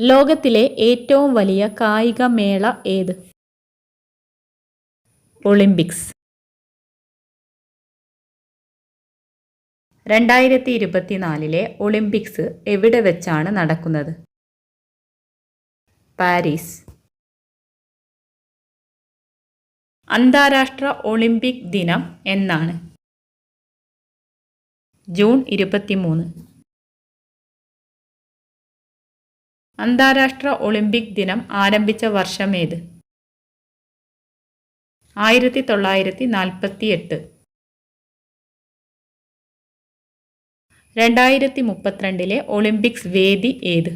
ലോകത്തിലെ ഏറ്റവും വലിയ കായിക മേള ഏത്? ഒളിമ്പിക്സ്. രണ്ടായിരത്തി ഇരുപത്തിനാലിലെ ഒളിമ്പിക്സ് എവിടെ വെച്ചാണ് നടക്കുന്നത്? പാരീസ്. അന്താരാഷ്ട്ര ഒളിമ്പിക് ദിനം എന്നാണ്. ജൂൺ ഇരുപത്തിമൂന്ന്. അന്താരാഷ്ട്ര ഒളിമ്പിക് ദിനം ആരംഭിച്ച വർഷമേത് ആയിരത്തി തൊള്ളായിരത്തി നാൽപ്പത്തി എട്ട് രണ്ടായിരത്തി മുപ്പത്തിരണ്ടിലെ ഒളിമ്പിക്സ് വേദി ഏത്?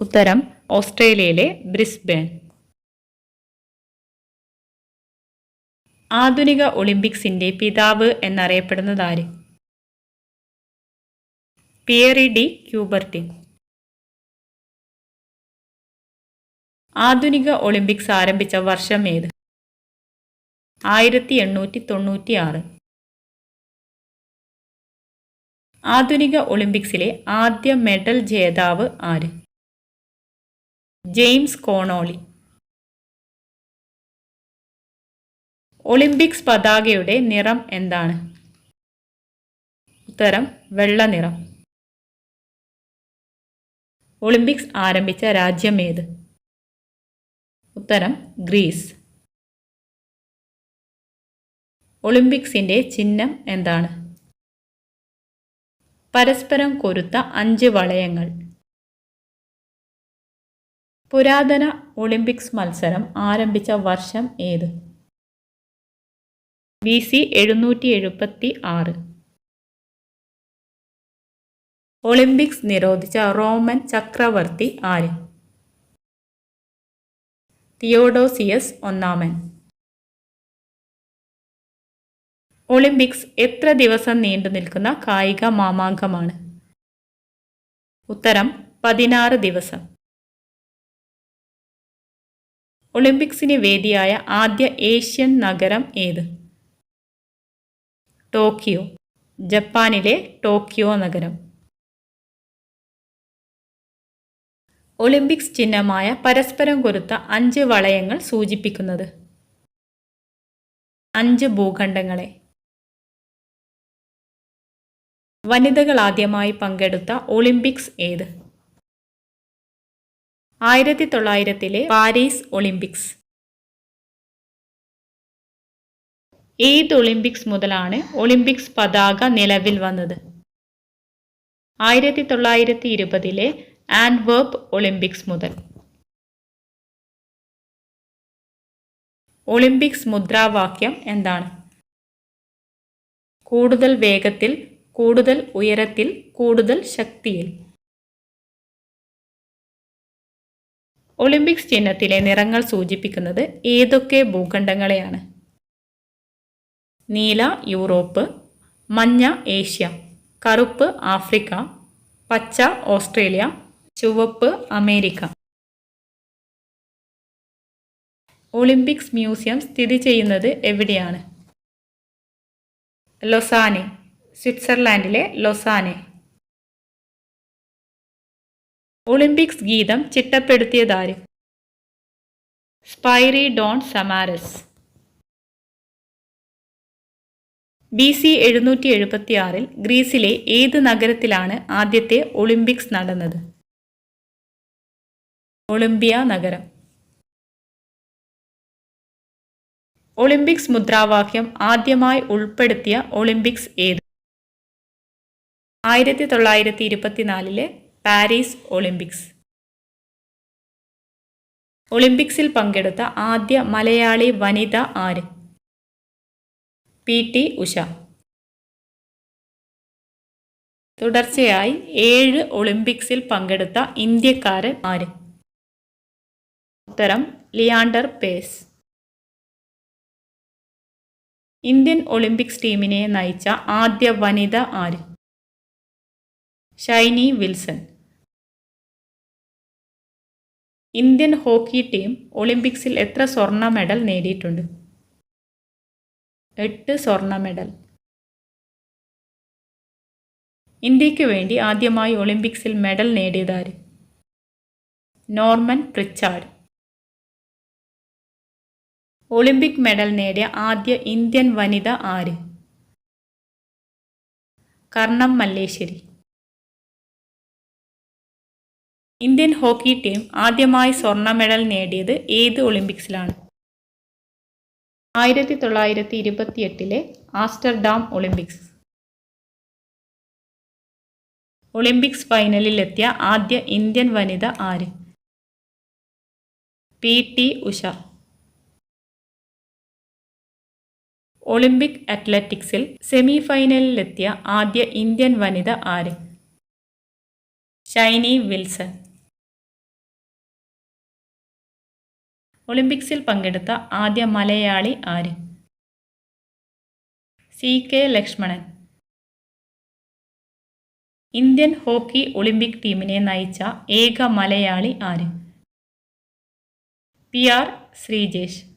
ഉത്തരം ഓസ്ട്രേലിയയിലെ ബ്രിസ്ബേൺ. ആധുനിക ഒളിമ്പിക്സിന്റെ പിതാവ് എന്നറിയപ്പെടുന്നതാര് പിയറി ഡി ക്യൂബർട്ടിൻ ആധുനിക ഒളിമ്പിക്സ് ആരംഭിച്ച വർഷം ഏത്? ആയിരത്തി എണ്ണൂറ്റി തൊണ്ണൂറ്റി ആറ് ആധുനിക ഒളിമ്പിക്സിലെ ആദ്യ മെഡൽ ജേതാവ് ആര്? ജെയിംസ് കോണോളി. ഒളിമ്പിക്സ് പതാകയുടെ നിറം എന്താണ്? ഉത്തരം വെള്ള നിറം. ഒളിമ്പിക്സ് ആരംഭിച്ച രാജ്യം ഏത്? ഉത്തരം ഗ്രീസ്. ഒളിമ്പിക്സിന്റെ ചിഹ്നം എന്താണ്? പരസ്പരം കൊരുത്ത അഞ്ച് വളയങ്ങൾ. പുരാതന ഒളിമ്പിക്സ് മത്സരം ആരംഭിച്ച വർഷം ഏത്? ബി സി എഴുന്നൂറ്റി എഴുപത്തി ആറ്. ഒളിമ്പിക്സ് നിരോധിച്ച റോമൻ ചക്രവർത്തി ആര്? തിയോഡോസിയസ് ഒന്നാമൻ. ഒളിമ്പിക്സ് എത്ര ദിവസം നീണ്ടു നിൽക്കുന്ന കായിക മാമാങ്കമാണ്? ഉത്തരം പതിനാറ് ദിവസം. ഒളിമ്പിക്സിന് വേദിയായ ആദ്യ ഏഷ്യൻ നഗരം ഏത്? ടോക്കിയോ ജപ്പാനിലെ ടോക്കിയോ നഗരം. ഒളിമ്പിക്സ് ചിഹ്നമായ പരസ്പരം കൊരുത്ത അഞ്ച് വളയങ്ങൾ സൂചിപ്പിക്കുന്നത്. അഞ്ച് ഭൂഖണ്ഡങ്ങളെ. വനിതകൾ ആദ്യമായി പങ്കെടുത്ത ഒളിമ്പിക്സ് ഏത്? ആയിരത്തി തൊള്ളായിരത്തിലെ പാരീസ് ഒളിമ്പിക്സ്. ഏത് ഒളിമ്പിക്സ് മുതലാണ് ഒളിമ്പിക്സ് പതാക നിലവിൽ വന്നത്? ആയിരത്തി തൊള്ളായിരത്തി ഇരുപതിലെ ആൻഡ്വേർപ്പ് ഒളിമ്പിക്സ് മുതൽ. ഒളിമ്പിക്സ് മുദ്രാവാക്യം എന്താണ്? കൂടുതൽ വേഗത്തിൽ കൂടുതൽ ഉയരത്തിൽ കൂടുതൽ ശക്തിയിൽ. ഒളിമ്പിക്സ് ചിഹ്നത്തിലെ നിറങ്ങൾ സൂചിപ്പിക്കുന്നത് ഏതൊക്കെ ഭൂഖണ്ഡങ്ങളെയാണ്? നീല യൂറോപ്പ്. മഞ്ഞ ഏഷ്യ. കറുപ്പ് ആഫ്രിക്ക. പച്ച ഓസ്ട്രേലിയ. ചുവപ്പ് അമേരിക്ക. ഒളിമ്പിക്സ് മ്യൂസിയം സ്ഥിതി ചെയ്യുന്നത് എവിടെയാണ്? ലൊസാനെ സ്വിറ്റ്സർലാൻഡിലെ ലൊസാനെ. ഒളിമ്പിക്സ് ഗീതം ചിട്ടപ്പെടുത്തിയതാര്? Spyridon Samaras. ബി സി എഴുന്നൂറ്റി എഴുപത്തിയാറിൽ ഗ്രീസിലെ ഏത് നഗരത്തിലാണ് ആദ്യത്തെ ഒളിമ്പിക്സ് നടന്നത്? ഒളിമ്പിയ നഗരം. ഒളിമ്പിക്സ് മുദ്രാവാക്യം ആദ്യമായി ഉൾപ്പെടുത്തിയ ഒളിമ്പിക്സ് ഏത്? ആയിരത്തി തൊള്ളായിരത്തി ഇരുപത്തിനാലിലെ പാരീസ് ഒളിമ്പിക്സ്. ഒളിമ്പിക്സിൽ പങ്കെടുത്ത ആദ്യ മലയാളി വനിത ആര്? P T Usha. തുടർച്ചയായി ഏഴ് ഒളിമ്പിക്സിൽ പങ്കെടുത്ത ഇന്ത്യക്കാരൻ ആര്? ഉത്തരം ലിയാണ്ടർ പേസ്. ഇന്ത്യൻ ഒളിമ്പിക്സ് ടീമിനെ നയിച്ച ആദ്യ വനിത ആര്? Shiny Wilson. Indian hockey team ഒളിമ്പിക്സിൽ എത്ര സ്വർണ മെഡൽ നേടിയിട്ടുണ്ട്? എട്ട് സ്വർണ മെഡൽ. ഇന്ത്യയ്ക്ക് വേണ്ടി ആദ്യമായി ഒളിമ്പിക്സിൽ മെഡൽ നേടിയതാര് നോർമൻ പ്രിച്ചാർഡ്. ഒളിമ്പിക് മെഡൽ നേടിയ ആദ്യ ഇന്ത്യൻ വനിത ആര്? Karnam Malleshwari Indian hockey team ആദ്യമായി സ്വർണ മെഡൽ നേടിയത് ഏത് ഒളിമ്പിക്സിലാണ്? ആയിരത്തി തൊള്ളായിരത്തി ഇരുപത്തിയെട്ടിലെ ആസ്റ്റർഡാം ഒളിമ്പിക്സ്. ഒളിമ്പിക്സ് ഫൈനലിലെത്തിയ ആദ്യ ഇന്ത്യൻ വനിത ആര്? P T Usha. ഒളിമ്പിക് അത്ലറ്റിക്സിൽ സെമി ഫൈനലിലെത്തിയ ആദ്യ ഇന്ത്യൻ വനിത ആര്? ഷൈനി വിൽസൺ. ഒളിമ്പിക്സിൽ പങ്കെടുത്ത ആദ്യ മലയാളി ആര്? C K Lakshmanan. Indian hockey Olympic ടീമിനെ നയിച്ച ഏക മലയാളി ആര്? P R Sreejesh.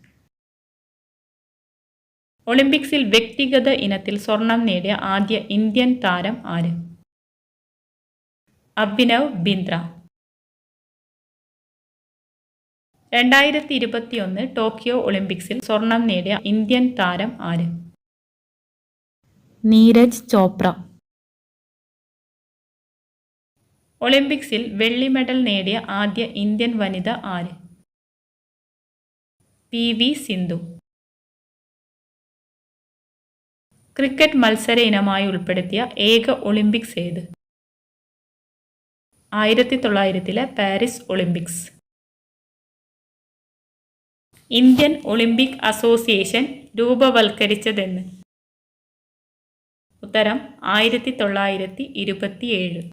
ഒളിമ്പിക്സിൽ വ്യക്തിഗത ഇനത്തിൽ സ്വർണം നേടിയ ആദ്യ ഇന്ത്യൻ താരം ആര്? അഭിനവ് ബിന്ദ്ര. രണ്ടായിരത്തി ഇരുപത്തിയൊന്ന് ടോക്കിയോ ഒളിമ്പിക്സിൽ സ്വർണം നേടിയ ഇന്ത്യൻ താരം ആര്? നീരജ് ചോപ്ര. ഒളിമ്പിക്സിൽ വെള്ളി മെഡൽ നേടിയ ആദ്യ ഇന്ത്യൻ വനിത ആര്? P V Sindhu. ക്രിക്കറ്റ് മത്സര ഇനമായി ഉൾപ്പെടുത്തിയ ഏക ഒളിമ്പിക്സ് ഏത്? ആയിരത്തി തൊള്ളായിരത്തിലെ Paris Olympics. Indian Olympic Association രൂപവൽക്കരിച്ചതെന്ന്. ഉത്തരം ആയിരത്തി തൊള്ളായിരത്തി ഇരുപത്തിയേഴ്